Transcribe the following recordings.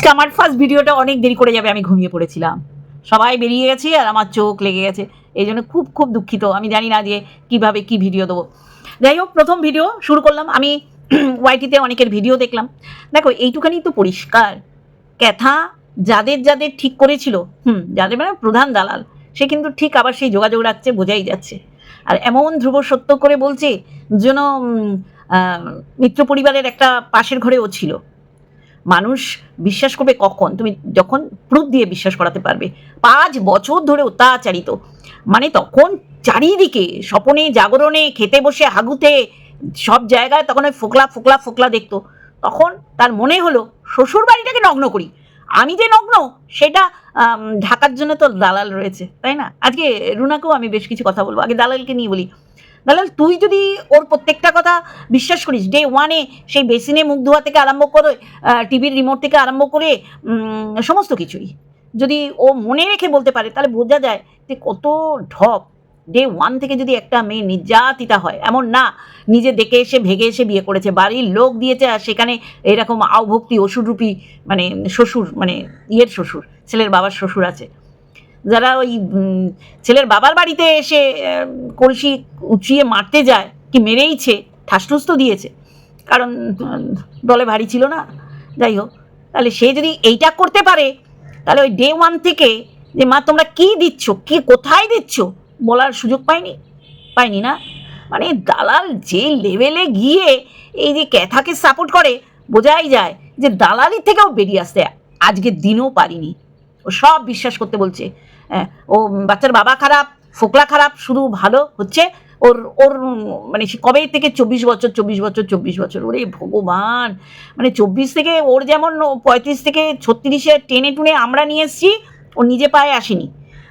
আজকে আমার ফার্স্ট ভিডিওটা অনেক দেরি করে যাবে, আমি ঘুমিয়ে পড়েছিলাম। সবাই বেরিয়ে গেছে আর আমার চোখ লেগে গেছে। এই জন্য খুব খুব দুঃখিত। আমি জানি না যে কীভাবে কি ভিডিও দেবো। যাই হোক, প্রথম ভিডিও শুরু করলাম। আমি ওয়াইটিতে অনেকের ভিডিও দেখলাম। দেখো, এইটুখানি তো পরিষ্কার। ক্যাথা যাদের যাদের ঠিক করেছিল, হুম, যাদের মানে প্রধান দালাল, সে কিন্তু ঠিক আবার সেই যোগাযোগ রাখছে, বোঝাই যাচ্ছে। আর এমন ধ্রুব সত্য করে বলছে যেন মিত্র পরিবারের একটা পাশের ঘরেও ছিল। মানুষ বিশ্বাস করবে কখন? তুমি যখন প্রুফ দিয়ে বিশ্বাস করাতে পারবে। পাঁচ বছর ধরে অত্যাচারিত। মানে তখন চারিদিকে, স্বপনে, জাগরণে, খেতে বসে, হাগুতে, সব জায়গায় তখন ওই ফোকলা ফোকলা ফোকলা দেখতো। তখন তার মনে হলো শ্বশুর বাড়িটাকে নগ্ন করি। আমি যে নগ্ন, সেটা ঢাকার জন্য তো দালাল রয়েছে, তাই না? আজকে রুনাকেও আমি বেশ কিছু কথা বলব। আগে দালালকে নিয়ে বলি। দালাল, তুই যদি ওর প্রত্যেকটা কথা বিশ্বাস করিস ডে ওয়ানে সেই বেসিনে মুখ ধোয়া থেকে আরম্ভ করে টিভির রিমোট থেকে আরম্ভ করে সমস্ত কিছুই, যদি ও মনে রেখে বলতে পারে, তাহলে বোঝা যায় যে কত ঢপ। ডে ওয়ান থেকে যদি একটা মেয়ে নির্যাতিতা হয়, এমন না, নিজে দেখে এসে, ভেগে এসে বিয়ে করেছে, বাড়ির লোক দিয়েছে, আর সেখানে এরকম আওভক্তি, ওষুধরূপী মানে শ্বশুর মানে ইয়ের শ্বশুর, ছেলের বাবার শ্বশুর আছে। যারা ওই ছেলের বাবার বাড়িতে এসে কলসি উঁচিয়ে মারতে যায় কি মেরেইছে, ঠাসঠুস তো দিয়েছে। কারণ দলে ভারী ছিল না। যাই হোক, তাহলে সে যদি এইটা করতে পারে, তাহলে ওই ডে ওয়ান থেকে যে, মা, তোমরা কি দিচ্ছ? কি, কোথায় দিচ্ছ? বলার সুযোগ পাইনি পাইনি না। মানে দালাল যে লেভেলে গিয়ে এই যে ক্যাথাকে সাপোর্ট করে, বোঝাই যায় যে দালালি থেকেও বেরিয়ে আসতে আজকের দিনও পারিনি। ও সব বিশ্বাস করতে বলছে। হ্যাঁ, ও বাচ্চার বাবা খারাপ ফোকলা খারাপ শুধু ভালো হচ্ছে। ওর ওর মানে সে কবে থেকে চব্বিশ বছর চব্বিশ বছর চব্বিশ বছর? ওরে ভগবান! মানে চব্বিশ থেকে ওর যেমন পঁয়ত্রিশ থেকে ছত্রিশে টেনে টুনে আমরা নিয়ে এসেছি ও নিজে পায়ে আসেনি।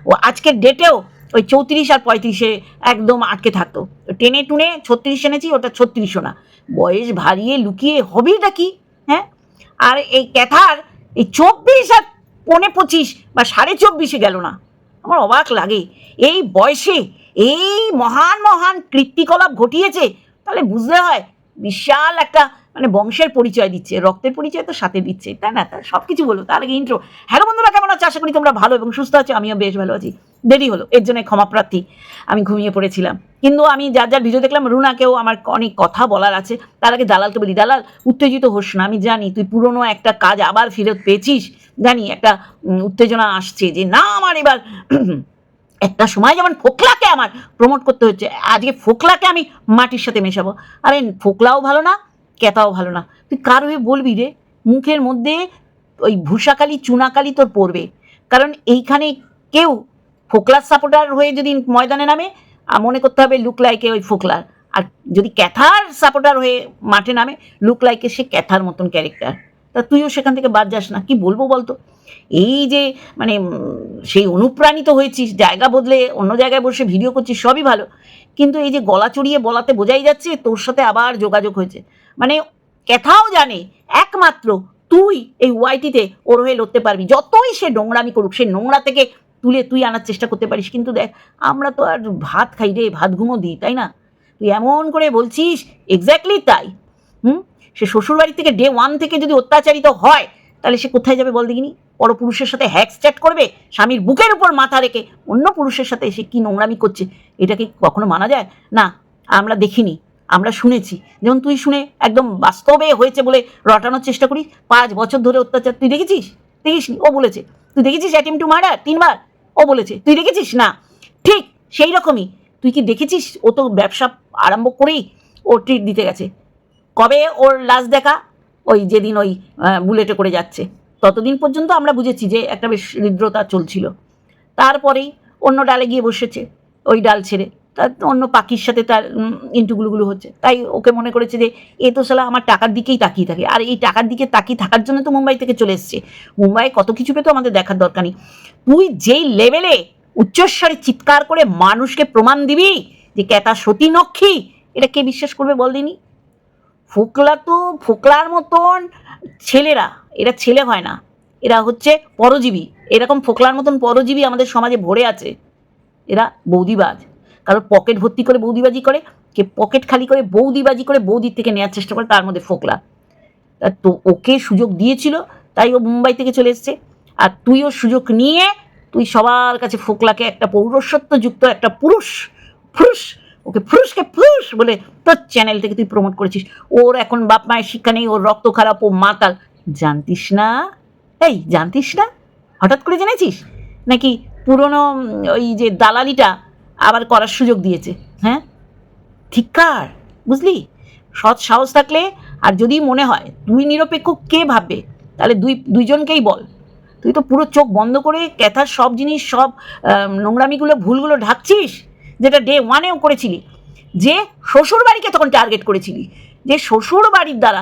ও আজকের ডেটেও ওই চৌত্রিশ আর পঁয়ত্রিশে একদম আটকে থাকতো। টেনে টুনে ছত্রিশ এনেছি ওটা ছত্রিশও না। বয়স ভারিয়ে লুকিয়ে হবেটা কি? হ্যাঁ? আর এই ক্যাথার এই চব্বিশ আর পৌনে পঁচিশ বা সাড়ে চব্বিশে গেল না। আমার অবাক লাগে। এই বয়সে এই মহান মহান কৃত্তিকলাপ ঘটিয়েছে, তাহলে বুঝতে হয় বিশাল একটা মানে বংশের পরিচয় দিচ্ছে, রক্তের পরিচয় তো সাথে দিচ্ছে, তাই না? তার সব কিছু বলো তার আগে ইন্ট্রো হ্যালো বন্ধুরা, কেমন আছো? আশা করি তোমরা ভালো এবং সুস্থ আছো। আমিও বেশ ভালো আছি। দেরি হলো, এর জন্য ক্ষমা প্রার্থী। আমি ঘুমিয়ে পড়েছিলাম। কিন্তু আমি যার যার ভিডিও দেখলাম, রুনাকেও আমার অনেক কথা বলার আছে। তার আগে দালালকে বলি, দালাল, উত্তেজিত হোস না, আমি জানি তুই পুরনো একটা কাজ আবার ফেরত পেয়েছিস। জানি একটা উত্তেজনা আসছে যে, না আমার এবার একটা সময় যেমন ফোকলাকে আমার প্রমোট করতে হচ্ছে, আজকে ফোকলাকে আমি মাটির সাথে মেশাবো। আরে, ফোকলাও ভালো না ক্যাতাও ভালো না। তুই কার হয়ে বলবি রে? মুখের মধ্যে ওই ভূষাকালি, চুনাকালি তোর পড়বে। কারণ এইখানে কেউ ফোকলার সাপোর্টার হয়ে যদি ময়দানে নামে মনে করতে হবে লুক লাইকে ওই ফোকলার। আর যদি ক্যাথার সাপোর্টার হয়ে মাঠে নামে লুক লাইকে সে ক্যাথার মতন ক্যারেক্টার তা তুইও সেখান থেকে বাদ যাস না। কি বলব বলতো? এই যে মানে সেই অনুপ্রাণিত হয়েছিস, জায়গা বদলে অন্য জায়গায় বসে ভিডিও করছিস, সবই ভালো। কিন্তু এই যে গলা চড়িয়ে বলাতে বোঝাই যাচ্ছে, তোর সাথে আবার যোগাযোগ হয়েছে। মানে ক্যাথাও জানে, একমাত্র তুই এই ওয়াইটিতে ওর হয়ে লড়তে পারবি। যতই সে নোংরামি করুক, সে নোংরা থেকে তুলে তুই আনার চেষ্টা করতে পারিস। কিন্তু দেখ, আমরা তো আর ভাত খাই রে, ভাত ঘুমো দিই, তাই না? তুই এমন করে বলছিস এক্স্যাক্টলি তাই। হুম? সে শ্বশুরবাড়ি থেকে ডে ওয়ান থেকে যদি অত্যাচারিত হয়, তাহলে সে কোথায় যাবে বল দেখিনি? পরপুরুষের সাথে হ্যাক্স চ্যাট করবে, স্বামীর বুকের উপর মাথা রেখে অন্য পুরুষের সাথে এসে কি নোংরামি করছে, এটা কি কখনো মানা যায়? না, আমরা দেখিনি। আমরা শুনেছি। যেমন তুই শুনে একদম বাস্তবে হয়েছে বলে রটানোর চেষ্টা করিস। পাঁচ বছর ধরে অত্যাচার। তুই দেখেছিস? দেখিসনি? ও বলেছে। তুই দেখেছিস অ্যাটেম টু মার্ডার? তিনবার? ও বলেছে। তুই দেখেছিস? না। ঠিক সেই রকমই। তুই কি দেখেছিস? ও তো ব্যবসা আরম্ভ করেই ও ট্রিট দিতে গেছে। কবে ওর লাশ দেখা? ওই যেদিন ওই বুলেটে করে যাচ্ছে। ততদিন পর্যন্ত আমরা বুঝেছি যে একটা বেশ হৃদ্রতা চলছিল। তারপরেই অন্য ডালে গিয়ে বসেছে। ওই ডাল ছেড়ে। তার অন্য পাখির সাথে তার ইন্টুগুলোগুলো হচ্ছে। তাই ওকে মনে করেছে যে, এ তো সালা আমার টাকার দিকেই তাকিয়ে থাকে। আর এই টাকার দিকে তাকিয়ে থাকার জন্য তো মুম্বাই থেকে চলে এসছে। মুম্বাই কত কিছু পেতো আমাদের দেখার দরকার নেই। তুই যেই লেভেলে উচ্চস্বরে চিৎকার করে মানুষকে প্রমাণ দিবি যে ক্যাতা সতী নক্ষী, এটা কে বিশ্বাস করবে বল দিনি? ফোকলা তো ফোকলার মতন ছেলেরা, এরা ছেলে হয় না। এরা হচ্ছে পরজীবী। এরকম ফোকলার মতন পরজীবী আমাদের সমাজে ভরে আছে। এরা বৌদিবাজ। কারও পকেট ভর্তি করে বৌদিবাজি করে, কে পকেট খালি করে বৌদিবাজি করে বৌদির থেকে নেওয়ার চেষ্টা করে, তার মধ্যে ফোকলা। তা ওকে সুযোগ দিয়েছিল, তাই ও মুম্বাই থেকে চলে এসছে। আর তুইও সুযোগ নিয়ে, তুই সবার কাছে ফোকলাকে একটা পৌরসত্বযুক্ত একটা পুরুষ পুরুষ, ওকে পুরুষকে পুরুষ বলে তোর চ্যানেল থেকে তুই প্রমোট করেছিস। ওর এখন বাপ মায়ের শিক্ষা নেই, ওর রক্ত খারাপ, ও মাতাল জানতিস না? এই, জানতিস না? হঠাৎ করে জেনেছিস? নাকি পুরনো ওই যে দালালিটা আবার করার সুযোগ দিয়েছে হ্যাঁ? ধিক্কার বুঝলি? সৎ সাহস থাকলে, আর যদি মনে হয় তুই নিরপেক্ষ কে ভাববে, তাহলে দুই, দুইজনকেই বল। তুই তো পুরো চোখ বন্ধ করে ক্যাথার সব জিনিস, সব নোংরামিগুলো, ভুলগুলো ঢাকছিস, যেটা ডে ওয়ানেও করেছিলি, যে শ্বশুর বাড়িকে তখন টার্গেট করেছিলি, যে শ্বশুর বাড়ির দ্বারা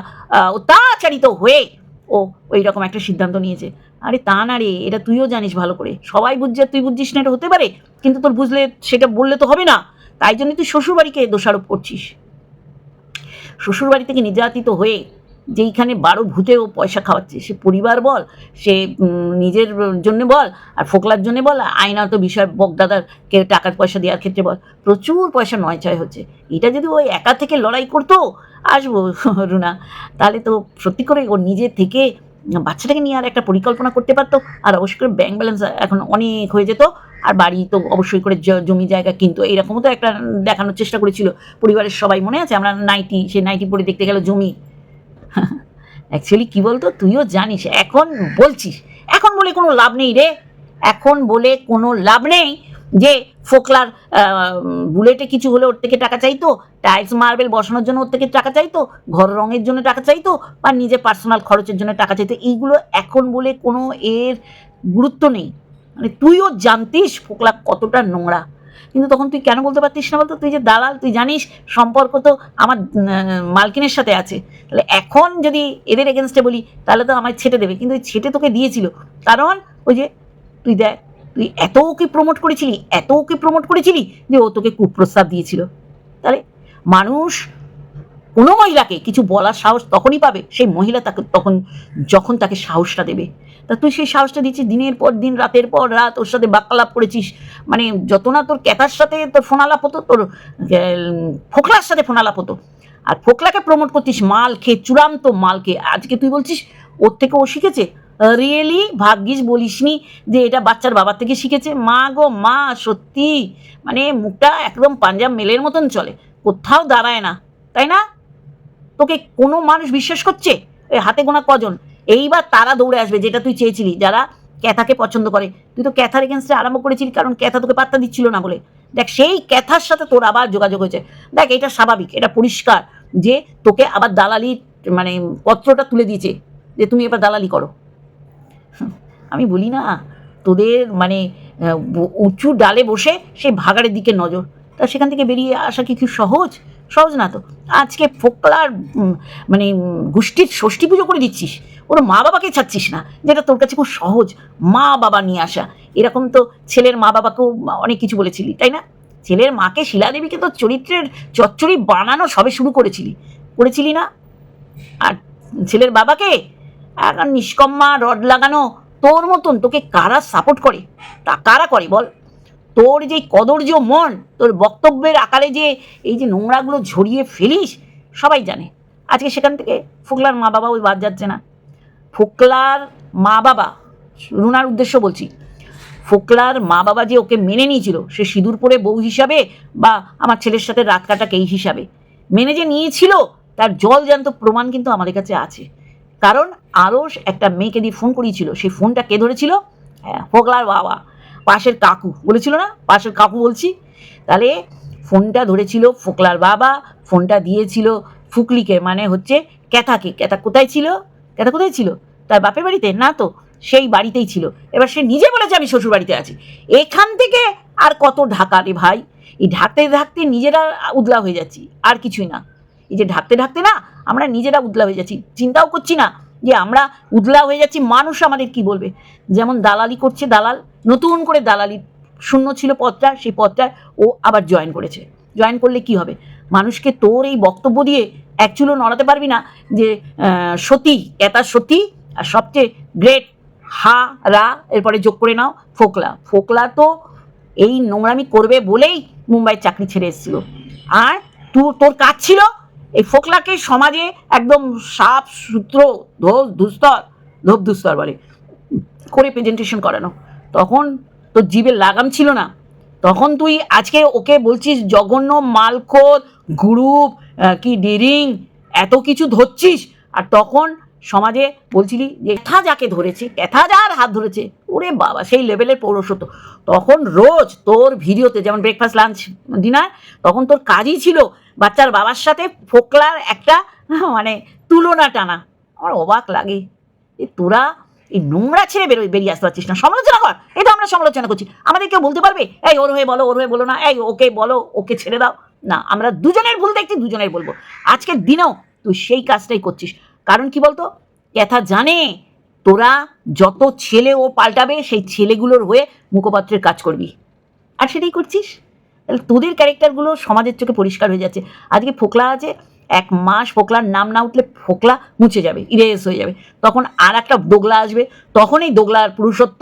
অত্যাচারিত হয়ে ও ওই রকম একটা সিদ্ধান্ত নিয়েছে। আরে তা না রে, এটা তুইও জানিস ভালো করে। সবাই বুঝছে তুই বুঝছিস না, এটা হতে পারে। কিন্তু তোর বুঝলে সেটা বললে তো হবে না। তাই জন্য তুই শ্বশুরবাড়িকে দোষারোপ করছিস। শ্বশুরবাড়ি থেকে নির্যাতিত হয়ে যেইখানে বারো ভূতেও পয়সা খাওয়াচ্ছে। সে পরিবার বল, সে নিজের জন্য বল, আর ফোকলার জন্য বল আইনত বিষয় বকদাদার কে টাকার পয়সা দেওয়ার ক্ষেত্রে বল। প্রচুর পয়সা নয় ছয় হচ্ছে। এটা যদি ওই একা থেকে লড়াই করতো, আসব, রুনা। তাহলে তো সত্যি করে ওর নিজে থেকে বাচ্চাটাকে নিয়ে আর একটা পরিকল্পনা করতে পারতো, আর অবশ্যই করে ব্যাংক ব্যালেন্স এখন অনেক হয়ে যেত, আর বাড়ি তো অবশ্যই করে জমি জায়গা কিন্তু। এইরকমও তো একটা দেখানোর চেষ্টা করেছিল। পরিবারের সবাই মনে আছে? আমরা নাইটি সে নাইটি পরে দেখতে গেল জমি। অ্যাকচুয়ালি কি বলতো? তুইও জানিস, এখন বলছিস। এখন বলে কোনো লাভ নেই রে। এখন বলে কোনো লাভ নেই যে ফোকলার বুলেটে কিছু হলে ওর থেকে টাকা চাইতো, টাইলস মার্বেল বসানোর জন্য ওর থেকে টাকা চাইতো, ঘর রঙের জন্য টাকা চাইতো, বা নিজের পার্সোনাল খরচের জন্য টাকা চাইতো। এইগুলো এখন বলে কোনো এর গুরুত্ব নেই। মানে তুইও জানতিস ফোকলা কতটা নোংরা। কিন্তু তখন তুই কেন বলতে পারতিস না বলতো? তুই যে দালাল, তুই জানিস সম্পর্ক তো আমার মালকিনের সাথে আছে। তাহলে এখন যদি এদের এগেনস্টে বলি, তাহলে তো আমায় ছেটে দেবে। কিন্তু ওই ছেটে তোকে দিয়েছিল। কারণ ওই যে, তুই দেখ, তুই এত ওকে প্রমোট করেছিলি, এত ওকে প্রমোট করেছিলি যে ও তোকে কুপ্রস্তাব দিয়েছিল। তাহলে মানুষ কোনো মহিলাকে কিছু বলার সাহস তখনই পাবে, সেই মহিলা তাকে তখন, যখন তাকে সাহসটা দেবে। তা তুই সেই সাহসটা দিচ্ছিস দিনের পর দিন, রাতের পর রাত, ওর সাথে বাক্যালাপ করেছিস? মানে যত না তোর ক্যাথার সাথে তোর ফোনালাপ হতো, তোর ফোকলার সাথে ফোনালাপ হতো। আর ফোকলাকে প্রমোট করতিস মাল খেয়ে, চূড়ান্ত মাল খেয়ে। আজকে তুই বলছিস, ওর থেকে ও শিখেছে? রিয়েলি? ভাগ্যিস বলিসনি যে এটা বাচ্চার বাবার থেকে শিখেছে। মা গো, মা, সত্যি। মানে মুখটা একদম পাঞ্জাব মেলের মতন চলে। কোথাও দাঁড়ায় না, তাই না? তোকে কোনো মানুষ বিশ্বাস করছে? এই হাতে গোনা কজন? এইবার তারা দৌড়ে আসবে, যেটা তুই চেয়েছিলি, যারা ক্যাথাকে পছন্দ করে। তুই তো ক্যাথার এগেনস্টে আরম্ভ করেছিলি, কারণ ক্যাথা তোকে পাত্তা দিচ্ছিল না বলে। দেখ, সেই ক্যাথার সাথে তোর আবার যোগাযোগ হয়েছে। দেখ, এটা স্বাভাবিক, এটা পরিষ্কার যে তোকে আবার দালালি মানে পত্রটা তুলে দিয়েছে, যে তুমি এবার দালালি করো। আমি বলি না, তোদের মানে উঁচু ডালে বসে সেই ভাগাড়ের দিকে নজর। তা সেখান থেকে বেরিয়ে আসা কি খুব সহজ? সহজ না তো। আজকে ফোকলার মানে গোষ্ঠীর ষষ্ঠী পুজো করে দিচ্ছিস, ওর মা বাবাকে ছাড়ছিস না, যেটা তোর কাছে খুব সহজ, মা বাবা নিয়ে আসা। এরকম তো ছেলের মা বাবাকেও অনেক কিছু বলেছিলি, তাই না? ছেলের মাকে শিলাদেবীকে তো চরিত্রের চচ্চড়ি বানানো সবে শুরু করেছিলি। করেছিলি না? আর ছেলের বাবাকে? আর নিষ্কম্মা রড লাগানো তোর মতন, তোকে কারা সাপোর্ট করে? তা কারা করে বল? তোর যে কদর্য মন, তোর বক্তব্যের আকারে যে এই যে নোংরাগুলো ঝরিয়ে ফেলিস, সবাই জানে। আজকে সেখান থেকে ফোকলার মা বাবা ওই বাদ যাচ্ছে না। ফোকলার মা বাবা রুনার উদ্দেশ্য বলছি। ফোকলার মা বাবা যে ওকে মেনে নিয়েছিল, সে সিঁদুর পরে বউ হিসাবে বা আমার ছেলের সাথে রাত কাটাকে এই হিসাবে। মেনে যে নিয়েছিল, তার জল জ্যান্ত প্রমাণ কিন্তু আমাদের কাছে আছে। কারণ আরও একটা মেয়েকে দিয়ে ফোন করিয়েছিল সেই ফোনটা কে ধরেছিল? হ্যাঁ ফোকলার বাবা। পাশের কাকু, বলেছিল না? পাশের কাকু বলছি। তাহলে ফোনটা ধরেছিল ফোকলার বাবা, ফোনটা দিয়েছিল ফুকলিকে মানে হচ্ছে ক্যাথাকে। ক্যাথা কোথায় ছিল? ক্যাথা কোথায় ছিল? তার বাপের বাড়িতে? না তো, সেই বাড়িতেই ছিল। এবার সে নিজে বলেছে, আমি শ্বশুর বাড়িতে আছি। এখান থেকে আর কত ঢাকা রে ভাই? এই ঢাকতে ঢাকতে নিজেরা উদলা হয়ে যাচ্ছি, আর কিছুই না। এই যে ঢাকতে ঢাকতে না, আমরা নিজেরা উদলা হয়ে যাচ্ছি। চিন্তাও করছি না। যে আমরা উদলা হয়ে যাচ্ছি, মানুষ আমাদের কি বলবে? যেমন দালালি করছে দালাল, নতুন করে দালালি, শূন্য ছিল পদটা, সেই পদটা ও আবার জয়েন করেছে। জয়েন করলে কি হবে? মানুষকে তোর এই বক্তব্য দিয়ে অ্যাকচুয়ালি নড়াতে পারবি না যে সতী, এতা সতী, আর সবচেয়ে গ্রেট হা, রা, এরপরে যোগ করে নাও, ফোকলা। ফোকলা তো এই নোংরামি করবে বলেই মুম্বাইয়ের চাকরি ছেড়ে এসেছিল। আর তু, তোর কাজ ছিল এই ফোকলাকে সমাজে একদম সাপ, সূত্র ধোপ দুস্তর ধোপ দুস্তর বলে, করে প্রেজেন্টেশন করানো। তখন তোর জীবের লাগাম ছিল না। তখন তুই আজকে ওকে বলছিস, জঘন্য মালখোদ গ্রুপ কি, ডিরিং, এত কিছু ধরছিস? আর তখন সমাজে বলছিলি যে ক্যাথা যাকে ধরেছে ক্যাথা যার হাত ধরেছে, ওরে বাবা, সেই লেভেলের পৌরসত্ব। তখন রোজ তোর ভিডিওতে যেমন ব্রেকফাস্ট লাঞ্চ ডিনার তখন তোর কাজই ছিল বাচ্চার বাবার সাথে ফোকলার একটা মানে তুলনা টানা। আমার অবাক লাগে এ তোরা এই নোংরা ছেড়ে বেরোয় বেরিয়ে আসতে পারছিস না। সমালোচনা কর। এটা আমরা সমালোচনা করছি। আমাদের কেউ বলতে পারবে, এই, ওর হয়ে বলো, ওর হয়ে বলো না, এই, ওকে বলো, ওকে ছেড়ে দাও। না, আমরা দুজনের ভুল দেখছি, দুজনের বলব। আজকের দিনেও তুই সেই কাজটাই করছিস। কারণ কি বলতো? ক্যাথা জানে তোরা যত ছেলে ও পাল্টাবে, সেই ছেলেগুলোর হয়ে মুখপাত্রের কাজ করবি। আর সেটাই করছিস? তাহলে তোদের ক্যারেক্টারগুলো সমাজের চোখে পরিষ্কার হয়ে যাচ্ছে। আজকে ফোকলা আছে এক মাস ফোকলার নাম না উঠলে ফোকলা মুছে যাবে ইরেস হয়ে যাবে। তখন আর একটা দোগলা আসবে তখন এই দোগলার পুরুষত্ব,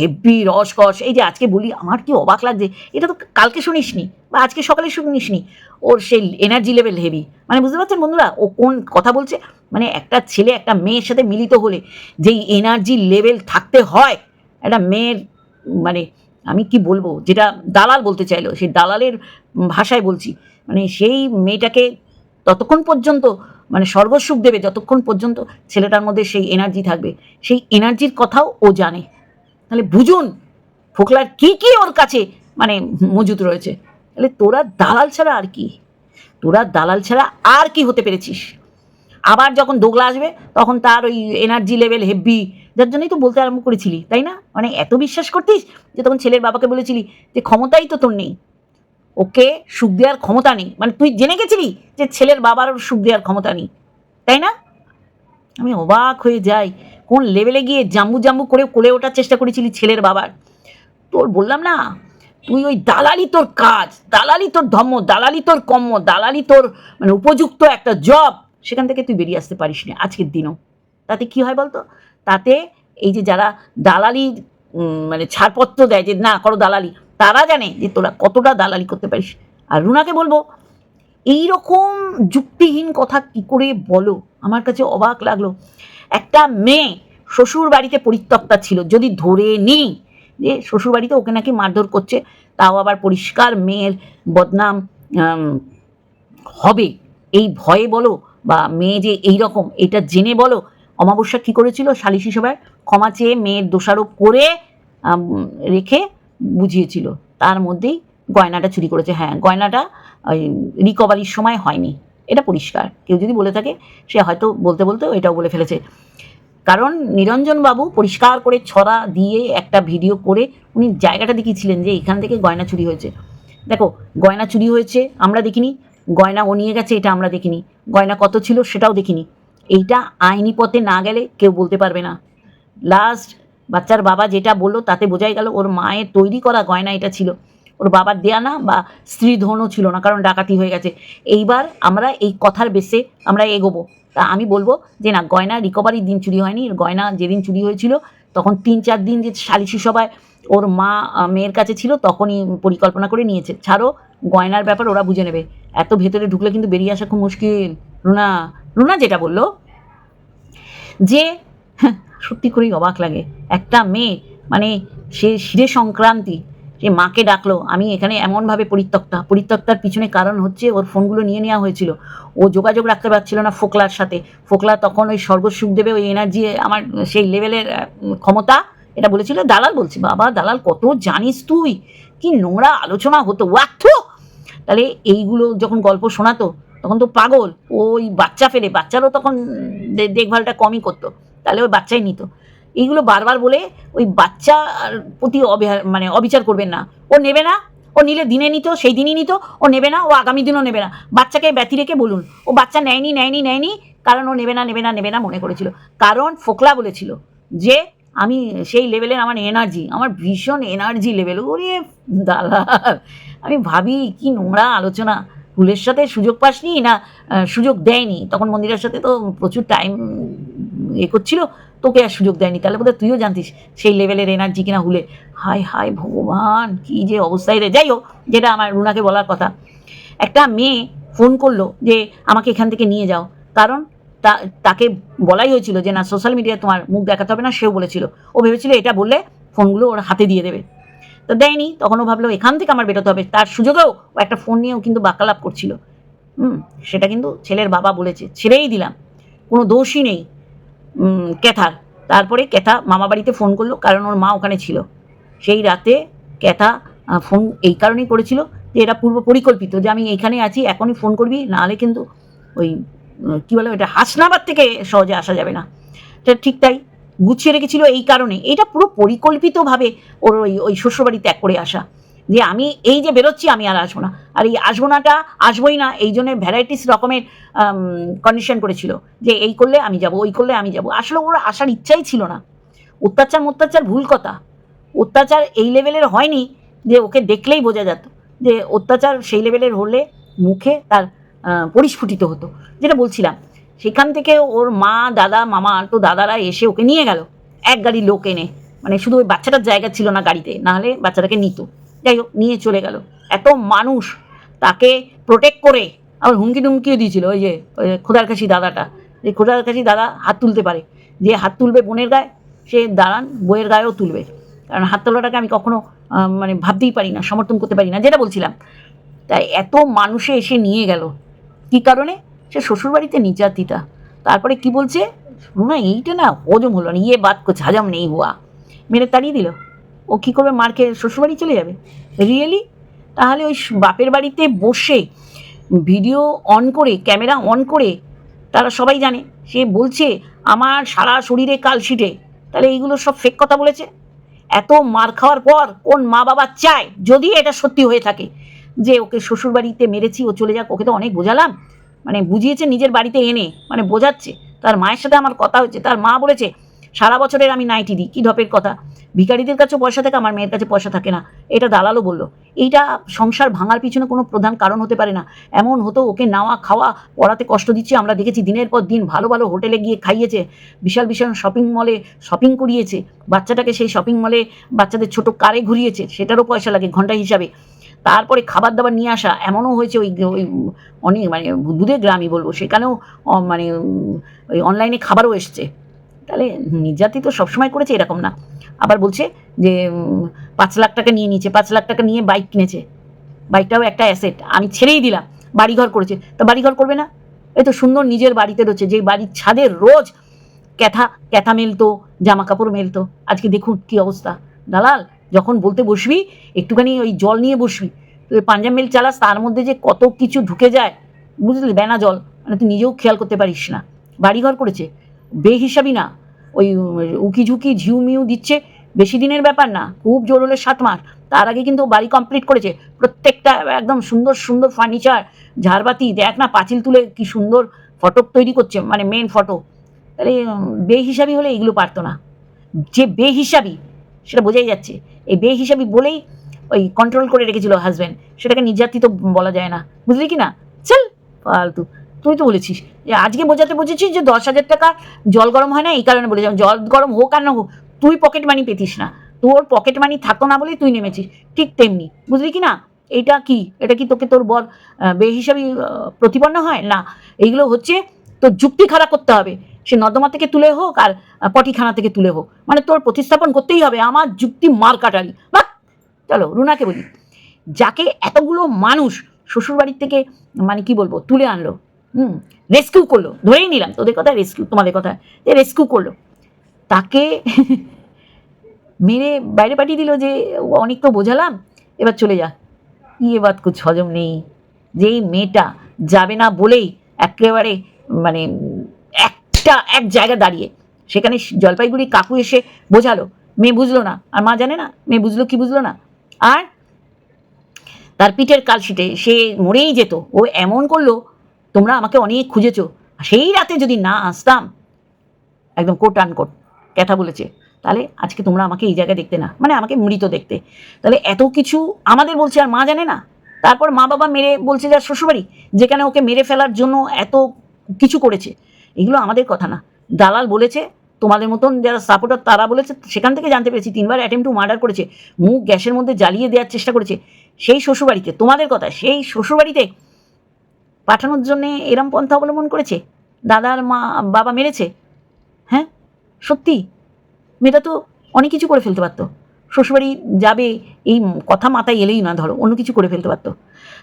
হেব্বি, রসকস, এই যে আজকে বলি, আমার কি অবাক লাগছে। এটা তো কালকে শুনিসনি বা আজকে সকালে শুনিসনি। ওর সেই এনার্জি লেভেল হেভি মানে বুঝতে পারছেন বন্ধুরা, ও কোন কথা বলছে? মানে একটা ছেলে, একটা মেয়ের সাথে মিলিত হলে যেই এনার্জি লেভেল থাকতে হয়, একটা মেয়ের মানে আমি কি বলব, যেটা দালাল বলতে চাইলো, সেই দালালের ভাষায় বলছি মানে সেই মেয়েটাকে ততক্ষণ পর্যন্ত মানে স্বর্গসুখ দেবে যতক্ষণ পর্যন্ত ছেলেটার মধ্যে সেই এনার্জি থাকবে। সেই এনার্জির কথাও ও জানে। তাহলে বুঝুন, ফোকলার কি কি ওর কাছে মানে মজুত রয়েছে। তাহলে তোরা দালাল ছাড়া আর কি? তোরা দালাল ছাড়া আর কি হতে পেরেছিস? আবার যখন দোগলা আসবে, তখন তার ওই এনার্জি লেভেল হেভি যার জন্যই তো বলতে আরম্ভ করেছিলি, তাই না? মানে এত বিশ্বাস করতিস যে তখন ছেলের বাবাকে বলেছিলি যে ক্ষমতাই তো তোর নেই। ওকে সুখ দেওয়ার ক্ষমতা নেই। মানে তুই জেনে গেছিলি যে ছেলের বাবার সুখ দেওয়ার ক্ষমতা নেই, তাই না? আমি অবাক হয়ে যাই, কোন লেভেলে গিয়ে জাম্বু জাম্বু করে কোলে ওঠার চেষ্টা করেছিলি ছেলের বাবার? তোর বললাম না, তুই ওই দালালি তোর কাজ, দালালি তোর ধর্ম, দালালি তোর কর্ম, দালালি তোর মানে উপযুক্ত একটা জব সেখান থেকে তুই বেরিয়ে আসতে পারিস না আজকের দিনও। তাতে কি হয় বলতো? তাতে এই যে যারা দালালি মানে ছাড়পত্র দেয় যে না, করো দালালি তারা জানে যে তোরা কতটা দালালি করতে পারিস। আর রুনাকে বলব এই রকম যুক্তিহীন কথা কি করে বলো? আমার কাছে অবাক লাগল। একটা মেয়ে শ্বশুর বাড়িতে পরিত্যক্তা ছিল, যদি ধরে নিই যে শ্বশুর বাড়িতে ওকে নাকি মারধর করছে, তাও আবার পরিষ্কার মেয়ের বদনাম হবে। এই ভয়ে বলো বা মেয়ে যে এই রকম এটা জেনে বলো। অমাবস্যা কী করেছিল সালিশি সভায়? ক্ষমা চেয়ে মেয়ের দোষারোপ করে রেখে বুঝিয়েছিল। তার মধ্যেই গয়নাটা চুরি করেছে। হ্যাঁ গয়নাটা ওই রিকভারির সময় হয়নি। এটা পরিষ্কার। কেউ যদি বলে থাকে, সে হয়তো বলতে বলতে এটাও বলে ফেলেছে। কারণ নিরঞ্জন বাবু পরিষ্কার করে ছড়া দিয়ে একটা ভিডিও করে উনি জায়গাটা দেখিয়েছিলেন যে এখান থেকে গয়না চুরি হয়েছে। দেখো, গয়না চুরি হয়েছে, আমরা দেখিনি। গয়না ও নিয়ে গেছে, এটা আমরা দেখিনি। গয়না কত ছিল, সেটাও দেখিনি। এইটা আইনি পথে না গেলে কেউ বলতে পারবে না। লাস্ট বাচ্চার বাবা যেটা বলল তাতে বোঝাই গেল ওর মায়ের তৈরি করা গয়না এটা ছিল। ওর বাবার দেয়া না বা স্ত্রী ধনও ছিল না, কারণ ডাকাতি হয়ে গেছে। এইবার আমরা এই কথার বেসে আমরা এগোবো। তা আমি বলব যে না, গয়না রিকভারির দিন চুরি হয়নি। গয়না যেদিন চুরি হয়েছিল, তখন তিন চার দিন যে সালিশি সভায় ওর মা মেয়ের কাছে ছিল, তখনই পরিকল্পনা করে নিয়েছে। ছাড়ো, গয়নার ব্যাপার ওরা বুঝে নেবে। এত ভেতরে ঢুকলে কিন্তু বেরিয়ে আসা খুব মুশকিল। রুনা রুনা যেটা বলল যে সত্যি করেই অবাক লাগে। একটা মেয়ে মানে সে শিরে সংক্রান্তি, সে মাকে ডাকলো, আমি এখানে এমনভাবে পরিত্যক্তা। পরিত্যক্তার পিছনে কারণ হচ্ছে ওর ফোনগুলো নিয়ে নেওয়া হয়েছিল। ও যোগাযোগ রাখতে পারছিল না ফোকলার সাথে। ফোকলা তখন ওই স্বর্গসুখ দেবে ওই এনার্জি আমার সেই লেভেলের ক্ষমতা, এটা বলেছিল দালাল বলছি, বাবা, দালাল কত জানিস তুই? কি নোংরা আলোচনা হতো ওয়াক্থু তাহলে এইগুলো যখন গল্প শোনাতো, তখন তো পাগল। ওই বাচ্চা ফেলে, বাচ্চারও তখন দেখভালটা কমই করতো। তাহলে ওই বাচ্চাই নিত। এইগুলো বারবার বলে ওই বাচ্চার প্রতি মানে অবিচার করবেন না। ও নেবে না, ও নিলে দিনে নিত, সেই দিনই নিত, ও নেবে না, ও আগামী দিনও নেবে না। বাচ্চাকে ব্যথি রেখে বলুন, ও বাচ্চা নেয়নি নেয়নি নেয়নি, কারণ ও নেবে না নেবে না নেবে না মনে করেছিল। কারণ ফোকলা বলেছিল যে, আমি সেই লেভেলের আমার এনার্জি আমার ভীষণ এনার্জি লেভেল ওরে দালাল, আমি ভাবি কি নোংরা আলোচনা। ফুলের সাথে সুযোগ পাসনি না সুযোগ দেয়নি। তখন মন্দিরের সাথে তো প্রচুর টাইম এ করছিল, তোকে আর সুযোগ দেয়নি। তাহলে বোধহয় তুইও জানতিস সেই লেভেলের এনার্জি কিনা হুলে। হায় হায় ভগবান, কি যে অবস্থায় রে। যাই হোক, যেটা আমার রুনাকে বলার কথা। একটা মেয়ে ফোন করল যে, আমাকে এখান থেকে নিয়ে যাও। কারণ তা- তাকে বলাই হয়েছিল যে, না সোশ্যাল মিডিয়ায় তোমার মুখ দেখাতে হবে না। সেও বলেছিল। ও ভেবেছিল এটা বললে ফোনগুলো ওর হাতে দিয়ে দেবে। তো দেয়নি তখন ও ভাবলো, এখান থেকে আমার বেরোতে হবে। তার সুযোগেও ও একটা ফোন নিয়েও কিন্তু বাক্যালাপ করছিল। হুম, সেটা কিন্তু ছেলের বাবা বলেছে। ছেড়েই দিলাম। কোনো দোষই নেই। ক্যাথার তারপরে ক্যাথা মামা বাড়িতে ফোন করল, কারণ ওর মা ওখানে ছিল। সেই রাতে ক্যাথা ফোন এই কারণেই করেছিল যে এটা পূর্ব পরিকল্পিত, যে আমি এইখানে আছি, এখনই ফোন করবি, নাহলে কিন্তু ওই কী বলে ওটা হাসনাবাদ থেকে সহজে আসা যাবে না। এটা ঠিক তাই গুছিয়ে রেখেছিল এই কারণে। এটা পুরো পরিকল্পিতভাবে ওর ওই ওই শ্বশুরবাড়ি ত্যাগ করে আসা। যে আমি এই যে বেরোচ্ছি, আমি আর আসব না। আর এই আসব নাটা আসবোই না, এই জন্য ভ্যারাইটিস রকমের কন্ডিশন করেছিল যে এই করলে আমি যাব, ওই করলে আমি যাব। আসলে ওর আসার ইচ্ছাই ছিল না। অত্যাচার অত্যাচার ভুল কথা। অত্যাচার এই লেভেলের হয়নি যে ওকে দেখলেই বোঝা যেত যে অত্যাচার সেই লেভেলের হলে মুখে তার পরিস্ফুটিত হতো। যেটা বলছিলাম, সেখান থেকে ওর মা, দাদা, মামা তো দাদারা এসে ওকে নিয়ে গেল। এক গাড়ি লোক এনে মানে শুধু ওই বাচ্চাটার জায়গা ছিল না গাড়িতে, নাহলে বাচ্চাটাকে নিত। যাই হোক, নিয়ে চলে গেল। এত মানুষ তাকে প্রোটেক্ট করে আবার হুমকি টুমকিও দিয়েছিল ওই যে খোদার কাশি দাদাটা। যে খোদার কাশি দাদা হাত তুলতে পারে। যে হাত তুলবে বোনের গায়ে, সে দাঁড়ান বইয়ের গায়েও তুলবে। কারণ হাত তোলাটাকে আমি কখনো মানে ভাবতেই পারি না, সমর্থন করতে পারি না, যেটা বলছিলাম। তাই এত মানুষে এসে নিয়ে গেল। কী কারণে? সে শ্বশুরবাড়িতে নির্যাতিতা। তারপরে কি বলছে? না এইটা না হজম হলো না। ইয়ে বাদ করছে, হাজাম নেই হুয়া মেরে তাড়িয়ে দিল। ও কী করবে? মারকে শ্বশুরবাড়ি চলে যাবে? রিয়েলি তাহলে ওই বাপের বাড়িতে বসে ভিডিও অন করে ক্যামেরা অন করে তারা সবাই জানে। সে বলছে, আমার সারা শরীরে কালশিটে তাহলে এইগুলো সব ফেক কথা বলেছে? এত মার খাওয়ার পর কোন মা বাবা চায় যদি এটা সত্যি হয়ে থাকে? যে ওকে শ্বশুর বাড়িতে মেরেছি, ও চলে যাক, ওকে তো অনেক বোঝালাম। মানে বুঝিয়েছে নিজের বাড়িতে এনে মানে বোঝাচ্ছে। তার মায়ের সাথে আমার কথা হচ্ছে তার মা বলেছে সারা বছরের আমি নাইটি দিই, কী ধপের কথা? ভিখারিদের কাছেও পয়সা থাকে, আমার মেয়ের কাছে পয়সা থাকে না। এটা দালালও বলল। এইটা সংসার ভাঙার পিছনে কোনো প্রধান কারণ হতে পারে না। এমন হতো, ওকে নাওয়া, খাওয়া, পড়াতে কষ্ট দিচ্ছে, আমরা দেখেছি দিনের পর দিন ভালো ভালো হোটেলে গিয়ে খাইয়েছে, বিশাল বিশাল শপিং মলে শপিং করিয়েছে, বাচ্চাটাকে সেই শপিং মলে বাচ্চাদের ছোট কারে ঘুরিয়েছে, সেটারও পয়সা লাগে ঘণ্টা হিসাবে। তারপরে খাবার দাবার নিয়ে আসা, এমনও হয়েছে ওই ওই অনেক মানে দুধের গ্রামই বলব, সেখানেও মানে ওই অনলাইনে খাবারও এসছে। তাহলে নির্যাতিত সবসময় করেছে এরকম না। আবার বলছে যে পাঁচ লাখ টাকা নিয়ে নিয়েছে, পাঁচ লাখ টাকা নিয়ে বাইক কিনেছে। বাইকটাও একটা অ্যাসেট আমি ছেড়েই দিলাম, বাড়িঘর করেছে। তা বাড়িঘর করবে না? এই তো সুন্দর নিজের বাড়িতে রয়েছে যে বাড়ির ছাদে রোজ ক্যাথা ক্যাথা মেলতো জামা কাপড় মেলতো। আজকে দেখুন কি অবস্থা। দালাল, যখন বলতে বসবি, একটুখানি ওই জল নিয়ে বসবি। তুই পাঞ্জাব মেল চালাস, তার মধ্যে যে কত কিছু ঢুকে যায়, বুঝলি? বেনা জল মানে তুই নিজেও খেয়াল করতে পারিস না। বাড়িঘর করেছে বেহিসাবি না। ওই উকি ঝুঁকি ঝিউ মিউ দিচ্ছে, বেশি দিনের ব্যাপার না, খুব জোর হলে সাত মাস। তার আগে কিন্তু বাড়ি কমপ্লিট করেছে। প্রত্যেকটা একদম সুন্দর সুন্দর ফার্নিচার ঝাড়বাতি, দেখ না পাঁচিল তুলে কি সুন্দর ফটক তৈরি করছে মানে মেন ফটো তাহলে বেহিসাবি হলে এগুলো পারতো না। যে বেহিসাবি সেটা বোঝাই যাচ্ছে। এই বেহিসাবি বলেই ওই কন্ট্রোল করে রেখেছিল হাজব্যান্ড সেটাকে নির্যাতিত বলা যায় না। বুঝলি কি না? চল, ফালতু। তুই তো বলেছিস। আজকে বোঝাতে বুঝেছিস যে দশ হাজার টাকা জল গরম হয় না, এই কারণে বলেছিলাম, জল গরম হোক আর না হোক, তুই পকেট মানি পেতিস না। তোর পকেট মানি থাকতো না বলেই তুই নেমেছিস, ঠিক তেমনি। বুঝলি কি না? এটা কি? এটা কি তোকে তোর বর বেহিসাবি প্রতিপন্ন হয়? না। এইগুলো হচ্ছে তোর যুক্তি খারাপ করতে হবে। সে নর্দমা থেকে তুলে হোক আর পটিখানা থেকে তুলে হোক। মানে তোর প্রতিস্থাপন করতেই হবে আমার যুক্তি মার কাটারি বা চলো, রুনাকে বলি। যাকে এতগুলো মানুষ শ্বশুরবাড়ির থেকে মানে কি বলব, তুলে আনলো হুম। রেস্কিউ করল। ধরেই নিলাম, তোদের কথা রেস্কিউ তোমাদের কথা যে রেস্কিউ করল। তাকে মেরে বাইরে পাঠিয়ে দিল যে অনেক তো বোঝালাম, এবার চলে যা। ইয়ে বাদ কুছ হজম নেই। যেই মেয়েটা যাবে না বলেই একেবারে মানে একটা, এক জায়গা দাঁড়িয়ে। সেখানে জলপাইগুড়ি কাকু এসে বোঝালো। মেয়ে বুঝলো না। আর মা জানে না, মেয়ে বুঝলো কি বুঝলো না। আর তার পিঠের কালশিটে সে মরেই যেত। ও এমন করল তোমরা আমাকে অনেক খুঁজেছো। সেই রাতে যদি না আসতাম, একদম কোট আনকোট কথা বলেছে, তাহলে আজকে তোমরা আমাকে এই জায়গায় দেখতে না মানে আমাকে মৃত দেখতে। তাহলে এত কিছু আমাদের বলছে আর মা জানে না। তারপর মা বাবা মেরে বলছে যার শ্বশুরবাড়ি, যেখানে ওকে মেরে ফেলার জন্য এত কিছু করেছে। এগুলো আমাদের কথা না। দালাল বলেছে, তোমাদের মতন যারা সাপোর্টার তারা বলেছে, সেখান থেকে জানতে পেরেছি, তিনবার অ্যাটেম্প টু মার্ডার করেছে, মুখ গ্যাসের মধ্যে জ্বালিয়ে দেওয়ার চেষ্টা করেছে। সেই শ্বশুরবাড়িতে, তোমাদের কথা সেই শ্বশুরবাড়িতে পাঠানোর জন্য এরম পন্থা অবলম্বন করেছে? দাদার মা, বাবা মেরেছে? হ্যাঁ? সত্যি? মেয়েটা তো অনেক কিছু করে ফেলতে পারতো। শ্বশুরবাড়ি যাবে, এই কথা মাথায় এলেই না, ধরো, অন্য কিছু করে ফেলতে পারতো।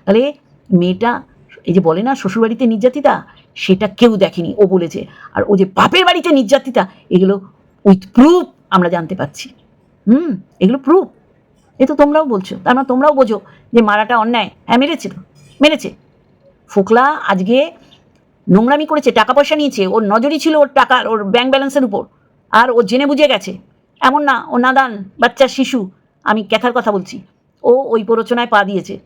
তাহলে মেয়েটা, এই যে বলে না, শ্বশুরবাড়িতে নির্যাতিতা, সেটা কেউ দেখেনি, ও বলেছে। আর ও যে বাপের বাড়িতে নির্যাতিতা, এগুলো উইথ প্রুফ আমরা জানতে পারছি। হুম? এগুলো প্রুফ এ তো তোমরাও বলছো, তার মানে তোমরাও বোঝো যে মারাটা অন্যায়। হ্যাঁ মেরেছে তো। মেরেছে। ফোকলা আজকে নোংরামি করেছে, টাকা পয়সা নিয়েছে, ওর নজরই ছিল ওর টাকার ওর ব্যাংক ব্যালেন্সের উপর। আর ও জেনে বুঝে গেছে, এমন না, ও নাদান, বাচ্চা, শিশু, আমি ক্যাথার কথা বলছি। ও ওই প্ররোচনায় পা দিয়েছে।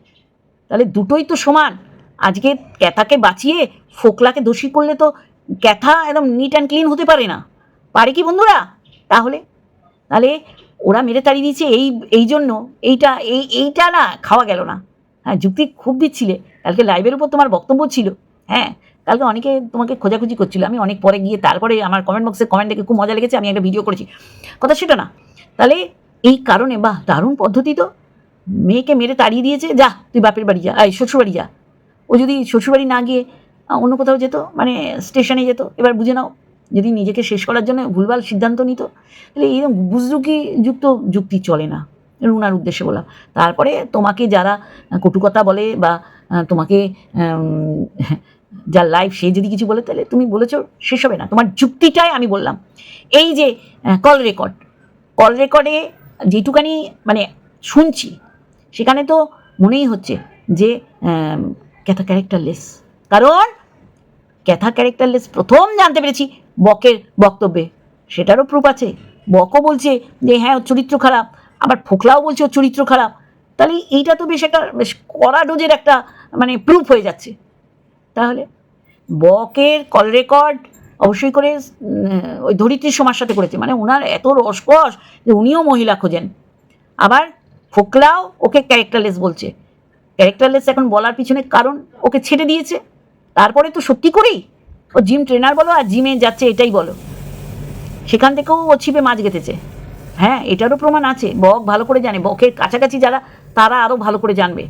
তাহলে দুটোই তো সমান। আজকে ক্যাথাকে বাঁচিয়ে ফোকলাকে দোষী করলে তো ক্যাথা একদম নিট অ্যান্ড ক্লিন হতে পারে না। পারে কি বন্ধুরা? তাহলে তাহলে ওরা মেরে তাড়িয়ে দিয়েছে এই এই জন্য, এইটা, এই, এইটা না, খাওয়া গেল না। হ্যাঁ যুক্তি খুব দিচ্ছিলে। কালকে লাইভের উপর তোমার বক্তব্য ছিল। হ্যাঁ কালকে অনেকে তোমাকে খোঁজাখুঁজি করছিল। আমি অনেক পরে গিয়ে তারপরে আমার কমেন্ট বক্সে কমেন্ট দেখে খুব মজা লেগেছে, আমি একটা ভিডিও করেছি। কথা সেটা না। তাহলে এই কারণে বাহ, দারুণ পদ্ধতি তো। মেয়েকে মেরে তাড়িয়ে দিয়েছে, যা, তুই বাপের বাড়ি যা, এই শ্বশুরবাড়ি যা। ও যদি শ্বশুরবাড়ি না গিয়ে অন্য কোথাও যেত মানে স্টেশনে যেত, এবার বুঝে নাও, যদি নিজেকে শেষ করার জন্য ভুলভাল সিদ্ধান্ত নিত, তাহলে এইরকম বুজরুকি যুক্ত যুক্তি চলে না। রুনার উদ্দেশ্যে বললাম। তারপরে তোমাকে যারা কটুকতা বলে বা তোমাকে যার লাইফ সে যদি কিছু বলে, তাহলে তুমি বলেছ, শেষ হবে না। তোমার যুক্তিটাই আমি বললাম। এই যে কল রেকর্ড কল রেকর্ডে যেটুকানি মানে শুনছি, সেখানে তো মনেই হচ্ছে যে ক্যাথা ক্যারেক্টারলেস কারণ ক্যাথা ক্যারেক্টারলেস প্রথম জানতে পেরেছি বকের বক্তব্যে। সেটারও প্রুফ আছে। বকও বলছে যে হ্যাঁ চরিত্র খারাপ। আবার ফোকলাও বলছে ওর চরিত্র খারাপ। তাহলে এইটা তো বেশ একটা, বেশ কড়া ডোজের একটা মানে প্রুফ হয়ে যাচ্ছে। তাহলে বকের কল রেকর্ড অবশ্যই করে ওই ধরিত্রীর সমার সাথে করেছে। মানে ওনার এত রসকস যে উনিও মহিলা খোঁজেন। আবার ফোকলাও ওকে ক্যারেক্টারলেস বলছে। ক্যারেক্টারলেস এখন বলার পিছনে কারণ ওকে ছেড়ে দিয়েছে। তারপরে তো সত্যি করেই ও জিম ট্রেনার বলো আর জিমে যাচ্ছে এটাই বলো। সেখান থেকেও ও ছিপে মাছ গেঁথেছে। হ্যাঁ এটারও প্রমাণ আছে। বক ভালো করে জানে। বকের কাছাকাছি যারা, তারা আরও ভালো করে জানবে।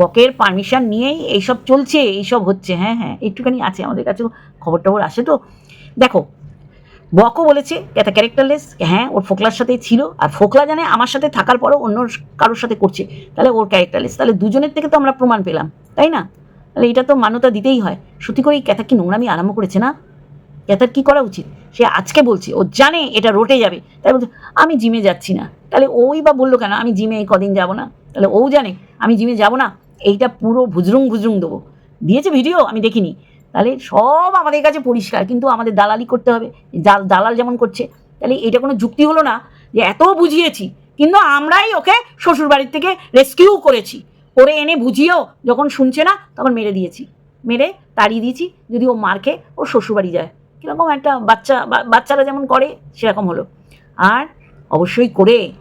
বকের পারমিশন নিয়েই এইসব চলছে, এইসব হচ্ছে। হ্যাঁ হ্যাঁ একটুখানি আছে আমাদের কাছেও খবর টবর আসে তো। দেখো, বকও বলেছে, এটা ক্যারেক্টারলেস হ্যাঁ ওর ফোকলার সাথেই ছিল। আর ফোকলা জানে আমার সাথে থাকার পরও অন্য কারোর সাথে করছে। তাহলে ওর ক্যারেক্টারলেস তাহলে দুজনের থেকে তো আমরা প্রমাণ পেলাম, তাই না? তাহলে এটা তো মান্যতা দিতেই হয়। সত্যি করেই ক্যাথা কি নোংরামি আরম্ভ করেছে না? ক্যাথার কি করা উচিত? সে আজকে বলছে, ও জানে এটা রোটে যাবে। তাই বলছে, আমি জিমে যাচ্ছি না। তাহলে ওই বা বলল কেন, আমি জিমে কদিন যাব না? তাহলে ও জানে, আমি জিমে যাব না, এইটা পুরো ভুজরুং ভুজরুং দেবো। দিয়েছে ভিডিও আমি দেখিনি। তাহলে সব আমাদের কাছে পরিষ্কার, কিন্তু আমাদের দালালি করতে হবে। দালাল যেমন করছে, তাহলে এটা কোনো যুক্তি হলো না যে এত বুঝিয়েছি, কিন্তু আমরাই ওকে শ্বশুরবাড়ির থেকে রেস্কিউ করেছি। করে এনে বুঝিয়েও যখন শুনছে না, তখন মেরে দিয়েছি। মেরে তাড়িয়ে দিয়েছি, যদি ও মার খেয়ে ওর শ্বশুরবাড়ি যায়। কীরকম একটা বাচ্চা বাচ্চারা যেমন করে, সেরকম হলো। আর অবশ্যই করে,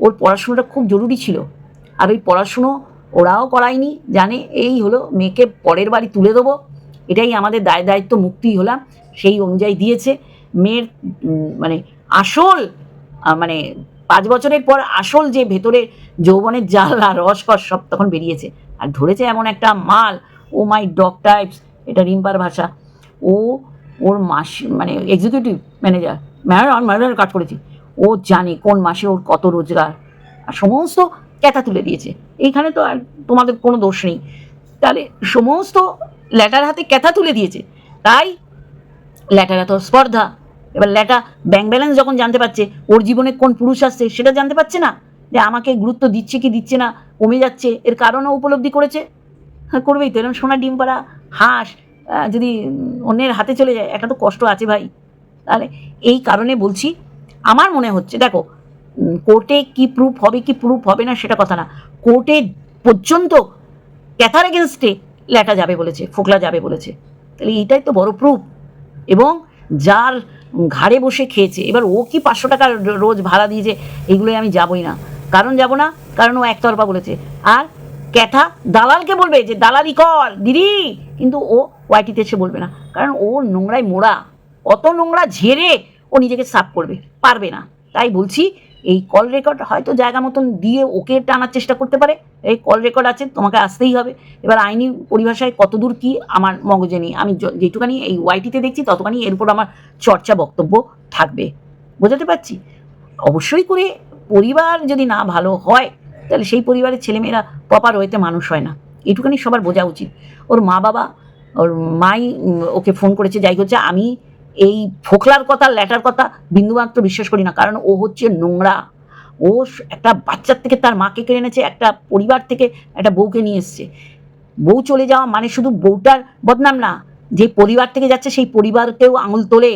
ওর পড়াশুনোটা খুব জরুরি ছিল। আর ওই পড়াশুনো ওরাও করায়নি, জানে এই হলো মেয়েকে পরের বাড়ি তুলে দেবো। এটাই আমাদের দায় দায়িত্ব মুক্তি হলাম। সেই অনুযায়ী দিয়েছে। মেয়ের মানে আসল মানে পাঁচ বছরের পর আসল যে ভেতরে যৌবনের জাল আর রসকস সব তখন বেরিয়েছে। আর ধরেছে এমন একটা মাল। ও মাই ডগ টাইপস, এটা রিম্পার ভাষা। ও ওর মাস মানে এক্সিকিউটিভ ম্যানেজার ম্যানেজার ম্যানেজার কাজ করেছি। ও জানে কোন মাসে ওর কত রোজগার। আর সমস্ত ক্যাথা তুলে দিয়েছে। এইখানে তো আর তোমাদের কোনো দোষ নেই। তাহলে সমস্ত ল্যাটার হাতে ক্যাথা তুলে দিয়েছে। তাই ল্যাটার এত স্পর্ধা। এবার ল্যাটা ব্যাংক ব্যালেন্স যখন জানতে পারছে, ওর জীবনে কোন পুরুষ আসছে সেটা জানতে পারছে না? যে আমাকে গুরুত্ব দিচ্ছে কি দিচ্ছে না, কমে যাচ্ছে, এর কারণও উপলব্ধি করেছে? হ্যাঁ করবেই তো। এরকম সোনা ডিম পাড়া, হাঁস যদি অন্যের হাতে চলে যায়, একটা তো কষ্ট আছে ভাই। তাহলে এই কারণে বলছি, আমার মনে হচ্ছে, দেখো কোর্টে কি প্রুফ হবে, কি প্রুফ হবে না, সেটা কথা না। কোর্টে পর্যন্ত ক্যাথার এগেনস্টে ল্যাটা যাবে বলেছে, ফোকলা যাবে বলেছে। তাহলে এইটাই তো বড় প্রুফ এবং যার ঘাড়ে বসে খেয়েছে, এবার ও কি পাঁচশো টাকা রোজ ভাড়া দিয়েছে এগুলোই আমি যাবই না। কারণ যাব না? কারণ ও একতরফা বলেছে। আর ক্যাথা দালালকে বলবে যে, দালালি কর, দিদি। কিন্তু ও ওয়াইটিতে এসে বলবে না। কারণ ও নোংরায় মোড়া। অত নোংরা ঝেড়ে ও নিজেকে সাফ করবে, পারবে না। তাই বলছি, এই কল রেকর্ড হয়তো জায়গা মতন দিয়ে ওকে টানার চেষ্টা করতে পারে। এই কল রেকর্ড আছে, তোমাকে আসতেই হবে। এবার আইনি পরিভাষায় কতদূর কি আমার মগজে নেই। আমি যেটুকানি এই ওয়াইটিতে দেখছি, ততখানি এর উপর আমার চর্চা বক্তব্য থাকবে। বোঝাতে পারছি? অবশ্যই করে পরিবার যদি না ভালো হয় তাহলে সেই পরিবারের ছেলেমেয়েরা প্রপার ওয়েতে মানুষ হয় না। এটুখানি সবার বোঝা উচিত। ওর মা বাবা, ওর মাই ওকে ফোন করেছে, যাই হচ্ছে আমি এই ফোকলার কথা, ল্যাটার কথা বিন্দুমাত্র বিশ্বাস করি না। কারণ ও হচ্ছে নোংরা। ও একটা বাচ্চার থেকে তার মাকে কেড়ে এনেছে, একটা পরিবার থেকে একটা বউকে নিয়ে এসছে। বউ চলে যাওয়া মানে শুধু বউটার বদনাম না, যে পরিবার থেকে যাচ্ছে সেই পরিবারকেও আঙুল তোলে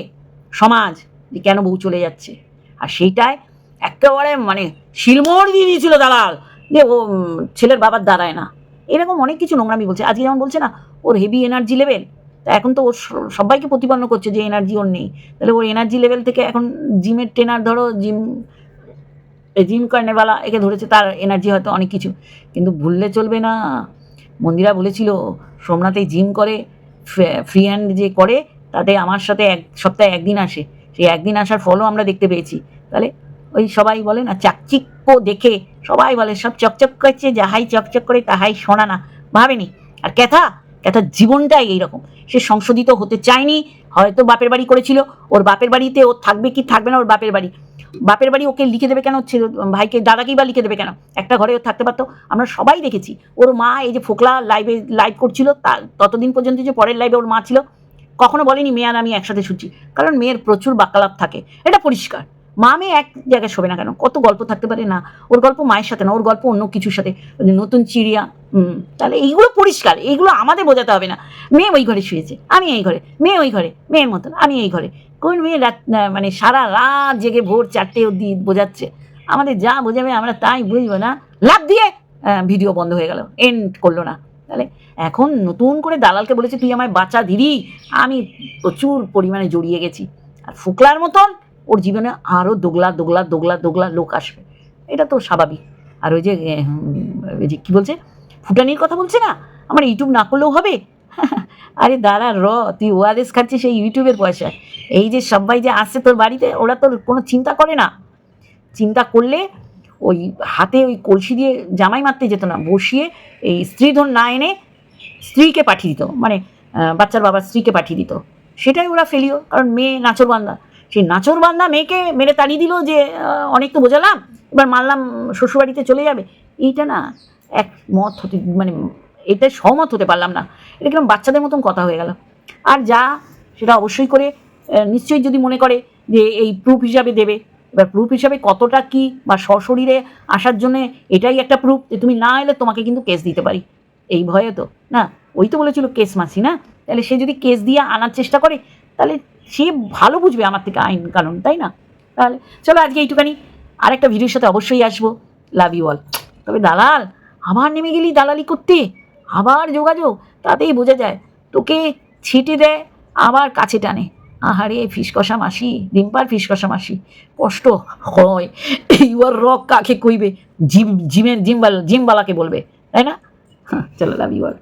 সমাজ যে কেন বউ চলে যাচ্ছে। আর সেইটায় একেবারে মানে শিলমোড় দিয়ে দিয়েছিল দালাল। যে ও ছেলের বাবার দাঁড়ায় না। এরকম অনেক কিছু নোংরামি বলছে। আজকে যেমন বলছে না, ওর হেভি এনার্জি লেভেল তা এখন তো ও স- সবাইকে প্রতিপন্ন করছে যে এনার্জি ওর নেই। তাহলে ওর এনার্জি লেভেল থেকে এখন জিমের ট্রেনার ধরো, জিম জিম কার্নেওয়ালা একে ধরেছে, তার এনার্জি হয়তো অনেক কিছু। কিন্তু ভুললে চলবে না। মন্দিরা বলেছিল, সোমনাথে জিম করে, ফ্রি হ্যান্ড যে করে, তাতে আমার সাথে এক, সপ্তাহে একদিন আসে। সেই একদিন আসার ফলও আমরা দেখতে পেয়েছি। তাহলে ওই সবাই বলে না চাকচিক্য দেখে সবাই বলে, সব চকচক করছে যাহাই চকচক করে তাহাই শোনা না। ভাবেনি? আর ক্যাথা? ক্যাথার জীবনটাই এইরকম। সে সংশোধিত হতে চায়নি, হয়তো বাপের বাড়ি করেছিল, ওর বাপের বাড়িতে ও থাকবে কি থাকবে না ওর বাপের বাড়ি। বাপের বাড়ি ওকে লিখে দেবে কেন? ছিল, ভাইকে, দাদাকেই বা লিখে দেবে কেন? একটা ঘরে ও থাকতে পারতো। আমরা সবাই দেখেছি, ওর মা এই যে ফোকলা লাইভে লাইভ করছিল, তা ততদিন পর্যন্ত যে পরের লাইভে ওর মা ছিল, কখনো বলেনি, মেয়ে আর আমি একসাথে শুনছি কারণ মেয়ের প্রচুর বাকালাপ থাকে। এটা পরিষ্কার। মা মেয়ে এক জায়গায় শোবে না কেন? কত গল্প থাকতে পারে? না, ওর গল্প মায়ের সাথে না, ওর গল্প অন্য কিছুর সাথে। নতুন চিড়িয়া, হুম, তাহলে এইগুলো পরিষ্কার, এইগুলো আমাদের বোঝাতে হবে না। মেয়ে ওই ঘরে শুয়েছে, আমি এই ঘরে, মেয়ে ওই ঘরে, মেয়ের মতন, আমি এই ঘরে। কোন মেয়ে রাত মানে সারা রাত জেগে ভোর চারটে অব্দি বোঝাচ্ছে? আমাদের যা বোঝাবে আমরা তাই বুঝব না। লাভ দিয়ে ভিডিও বন্ধ হয়ে গেল এন্ড করল না। তাহলে এখন নতুন করে দালালকে বলেছে, তুই আমায় বাঁচা দিদি আমি প্রচুর পরিমাণে জড়িয়ে গেছি। আর ফুকলার মতন ওর জীবনে আরও দোগলা দোগলা দোগলা দোগলা লোক আসবে। এটা তো স্বাভাবিক। আর ওই যে ওই যে কী বলছে? ফুটানির কথা বলছে না? আমার ইউটিউব না করলেও হবে? আরে দাঁড়া, র, তুই ওয়ারেস খাচ্ছিস সেই ইউটিউবের পয়সা এই যে সবাই যে আসছে তোর বাড়িতে, ওরা তোর কোনো চিন্তা করে না। চিন্তা করলে ওই হাতে ওই কলসি দিয়ে জামাই মারতে যেত না। বসিয়ে এই স্ত্রীধন না এনে স্ত্রীকে পাঠিয়ে দিত। মানে বাচ্চার বাবার স্ত্রীকে পাঠিয়ে দিত। সেটাই ওরা ফেলিও। কারণ মেয়ে নাচর বান্দা সেই নাচর বান্দা মেয়েকে মেরে তাড়িয়ে দিল যে অনেক তো বোঝালাম, এবার মারলাম, শ্বশুরবাড়িতে চলে যাবে। এইটা না এক মত হতে মানে এটা সহমত হতে পারলাম না। এটা কীরকম বাচ্চাদের মতন কথা হয়ে গেল। আর যা, সেটা অবশ্যই করে নিশ্চয়ই যদি মনে করে যে এই প্রুফ হিসাবে দেবে। এবার প্রুফ হিসাবে কতটা কি বা সশরীরে আসার জন্য এটাই একটা প্রুফ যে তুমি না এলে তোমাকে কিন্তু কেস দিতে পারি। এই ভয়ে তো, না? ওই তো বলেছিল কেস মাসি, না? তাহলে সে যদি কেস দিয়ে আনার চেষ্টা করে, তাহলে সে ভালো বুঝবে আমার থেকে আইন কানুন, তাই না? তাহলে চলো আজকে এইটুখানি। আরেকটা ভিডিওর সাথে অবশ্যই আসব। লাভ ইউ অল তবে দালাল, আবার নেমে গেলি দালালি করতে? আবার যোগাযোগ? তাতেই বোঝা যায়। তোকে ছিটে দেয়, আবার কাছে টানে। আহারে ফিস কষা মাসি, ডিম্পার ফিস কষা মাসি। কষ্ট হয়। এইবার রক কাকে কইবে? জিম, জিমের জিমবাল, জিমবালাকে বলবে। তাই না? হ্যাঁ চলো লাভ ইউ অল